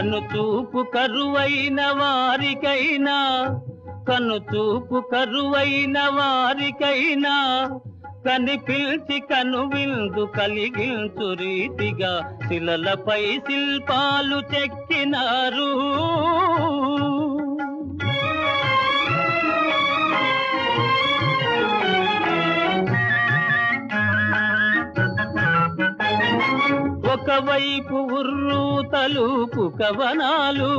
కనుచూపు కరువైన వారికైనా కనుచూపు కరువైన వారికైనా కనిపిల్చి కనువిందు కలిగించు రీతిగా శిలలపై శిల్పాలు చెక్కినారు. ఒకవైపు ఉర్రు తలుపు కవనాలు